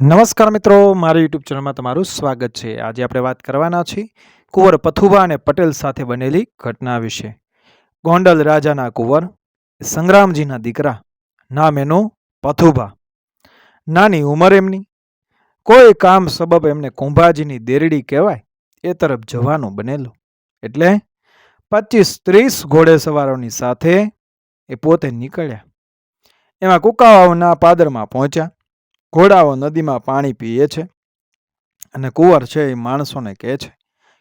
નમસ્કાર મિત્રો, મારી યુટ્યુબ ચેનલમાં તમારું સ્વાગત છે. આજે આપણે વાત કરવાના છીએ કુંવર પથુબા અને પટેલ સાથે બનેલી ઘટના વિશે. ગોંડલ રાજાના કુંવર, સંગ્રામજીના દીકરા, નામ એનું પથુબા નાની ઉંમર એમની. કોઈ કામ સબબ એમને કુંભાજીની દેરડી કહેવાય, એ તરફ જવાનું બનેલું. એટલે પચીસ ત્રીસ ઘોડેસવારોની સાથે એ પોતે નીકળ્યા. એમાં કુકાવાઓના પાદરમાં પહોંચ્યા. ઘોડાઓ નદીમાં પાણી પીએ છે અને કુંવર છે એ માણસોને કહે છે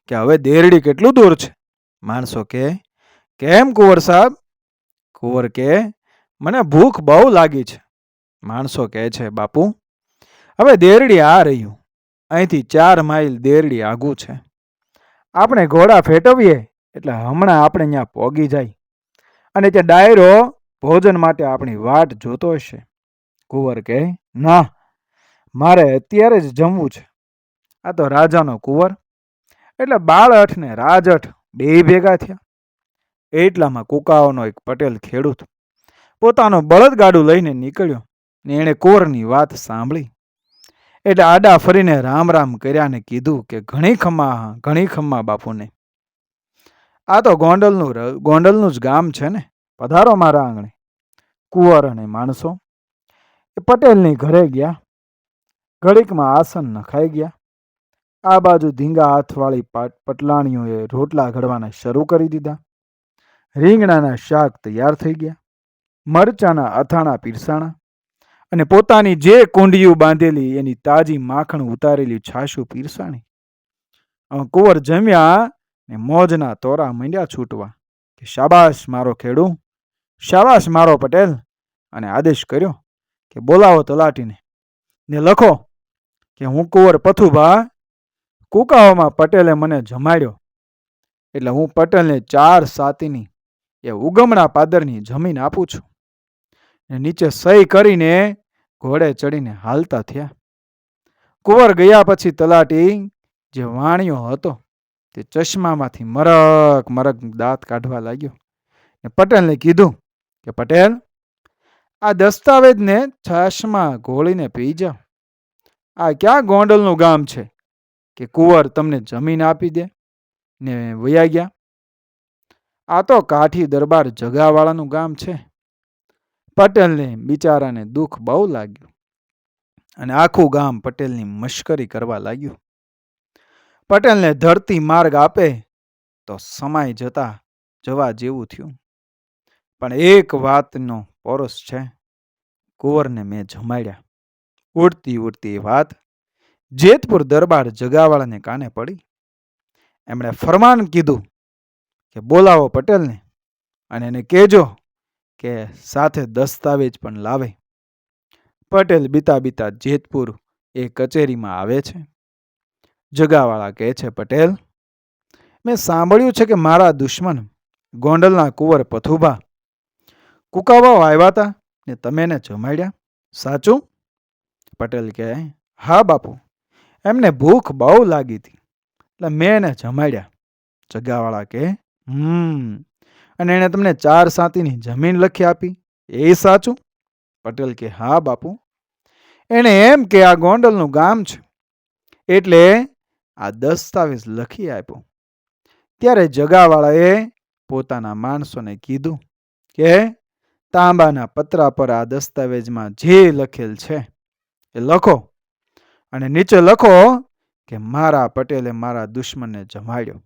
કે હવે દેરડી કેટલું દૂર છે? માણસો કે કેમ કુંવર સાહેબ? કુંવર કહે, મને ભૂખ બહુ લાગી છે. માણસો કહે છે, બાપુ, હવે દેરડી આ રહ્યું. અહીંથી ચાર માઇલ દેરડી આઘું છે. આપણે ઘોડા ફેટવીએ એટલે હમણાં આપણે ત્યાં પોગી જાય. અને તે ડાયરો ભોજન માટે આપણી વાટ જોતો હશે. કુંવર કહે, ના મારે અત્યારે જ જમવું છે. આ તો રાજાનો કુંવર. એટલે બાળઠ ને રાજઠ બે ભેગા થયા. એટલામાં કુકાઓનો એક પટેલ ખેડૂત પોતાનો બળદગાડું લઈને નીકળ્યો ને એણે કુંવરની વાત સાંભળી. એટલે આડા ફરીને રામ રામ કર્યા ને કીધું કે, ઘણી ખમ્મા ઘણી ખમ્મા બાપુને. આ તો ગોંડલનું ગોંડલનું જ ગામ છે ને. પધારો મારા આંગણે. કુંવર અને માણસો. એ પટેલની ઘરે ગયા. ઘડીકમાં આસન નખાઈ ગયા. આ બાજુ ધીંગા હાથવાળી પાટ પટલાણીઓએ રોટલા ઘડવાના શરૂ કરી દીધા. રીંગણાના શાક તૈયાર થઈ ગયા. મરચાના અથાણા પીરસાણા અને પોતાની જે કુંડિયું બાંધેલી એની તાજી માખણ ઉતારેલી છાશું પીરસાણી. કુંવર જમ્યા ને મોજના તોરા મંડ્યા છૂટવા કે, શાબાશ મારો ખેડૂ, શાબાશ મારો પટેલ. અને આદેશ કર્યો કે, બોલાવો તલાટીને ને લખો કે હું કુંવર પથુભા કુકાઓમાં પટેલે મને જમાડ્યો. એટલે હું પટેલને ચાર સાતીની એ ઉગમણા પાદરની જમીન આપું છું. ને નીચે સહી કરીને ઘોડે ચડીને હાલતા થયા. કુંવર ગયા પછી તલાટી જે વાણિયો હતો તે ચશ્મામાંથી મરક મરક દાંત કાઢવા લાગ્યો. ને પટેલને કીધું કે પટેલ, આ દસ્તાવેજને છાશમાં ઘોળીને પી જાઓ આ ક્યાં ગોંડલનું ગામ છે કે કુંવર તમને જમીન આપી દે ને વયા ગયા? આ તો કાઠી દરબાર જગાવાળાનું ગામ છે. પટેલને બિચારાને દુઃખ બહુ લાગ્યું અને આખું ગામ પટેલની મશ્કરી કરવા લાગ્યું. પટેલને ધરતી માર્ગ આપે તો સમાય જતા જવા જેવું થયું. પણ એક વાતનો પોરસ છે, કુંવરને મેં જમાડ્યા. ઉડતી ઉડતી વાત જેતપુર દરબાર જગાવાળાને કાને પડી? એમણે ફરમાન કીધું કે, બોલાવો પટેલને અને એને કહેજો કે સાથે દસ્તાવેજ પણ લાવે. પટેલ બીતા બીતા જેતપુર એ કચેરીમાં આવે છે. જગાવાળા કહે છે, પટેલ, મેં સાંભળ્યું છે કે મારા દુશ્મન ગોંડલના કુંવર પથુભા કુકાવાઓ આવ્યા હતા ને તમે એને જમાડ્યા. સાચું? પટેલ કહે હા, બાપુ. એમને ભૂખ બહુ લાગી હતી. એટલે મેં એને જમાડ્યા. જગાવાળા કે, હમ. અને એણે તમને ચાર સાતીની જમીન લખી આપી. એ સાચું? પટેલ કે, હા, બાપુ. એણે એમ કે, આ ગોંડલનું ગામ છે. એટલે આ દસ્તાવેજ લખી આપ્યો. ત્યારે જગાવાળાએ પોતાના માણસોને કીધું કે, તાંબાના પતરા પર આ દસ્તાવેજમાં જે લખેલ છે એ લખો. અને નીચે લખો કે મારા પટેલે મારા દુશ્મનને જમાડ્યો.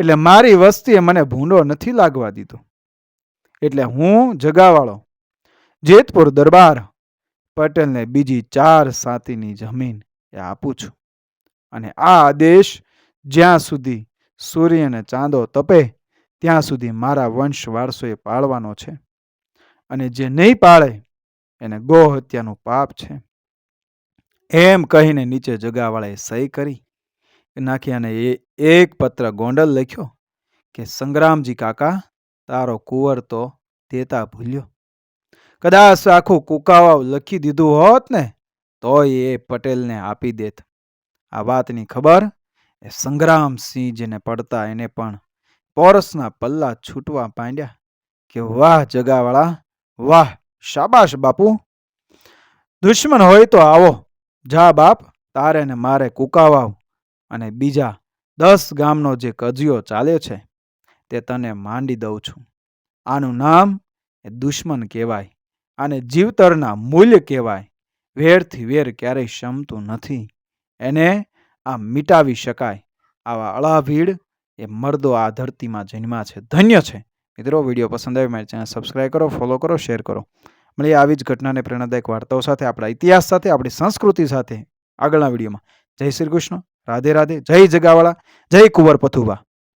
એટલે મારી વસ્તીએ મને ભૂંડો નથી લાગવા દીધો. એટલે હું જગાવાળો. જેતપુર દરબાર પટેલને બીજી ચાર સાતીની જમીન એ આપું છું. અને આ આદેશ જ્યાં સુધી સૂર્ય અને ચાંદો તપે, ત્યાં સુધી મારા વંશ વારસોએ પાળવાનો છે. અને જે નહીં પાળે, એને ગો હત્યાનું પાપ છે. એમ કહીને નીચે જગાવાળાએ સહી કરી નાખી અને એ એક પત્ર ગોંડલ લખ્યો કે, સંગ્રામજી કાકા, તારો કુંવર તો દેતા ભૂલ્યો. કદાચ આખું કુકાવાવ લખી દીધું હોત ને, તોય એ પટેલને આપી દેત. આ વાતની ખબર એ સંગ્રામસિંહજીને પડતા એને પણ પોરસના પલ્લા છૂટવા માંડ્યા કે, વાહ જગાવાળા, વાહ, શાબાશ બાપુ. દુશ્મન હોય તો આવો. જા બાપ, તારે ને મારે કુકાવાવ. અને બીજા દસ ગામનો જે કજિયો ચાલે છે, તે તને માંડી દઉં છું. આનું નામ એ દુશ્મન કહેવાય આને જીવતરના મૂલ્ય કહેવાય. વેરથી વેર ક્યારેય શમતું નથી. એને આ મિટાવી શકાય. આવા અળાભીડ એ મર્દો આ ધરતીમાં જન્મા છે. ધન્ય છે. મિત્રો, વીડિયો પસંદ આવ્યો મારી ચેનલ સબસ્ક્રાઈબ કરો ફોલો કરો શેર કરો. મળીએ આવી જ ઘટનાને પ્રેરણાદાયક વાર્તાઓ સાથે, આપણા ઇતિહાસ સાથે, આપણી સંસ્કૃતિ સાથે આગળના વિડીયોમાં. જય શ્રી કૃષ્ણ. રાધે રાધે. જય જગાવાળા. જય કુંવર પથુબા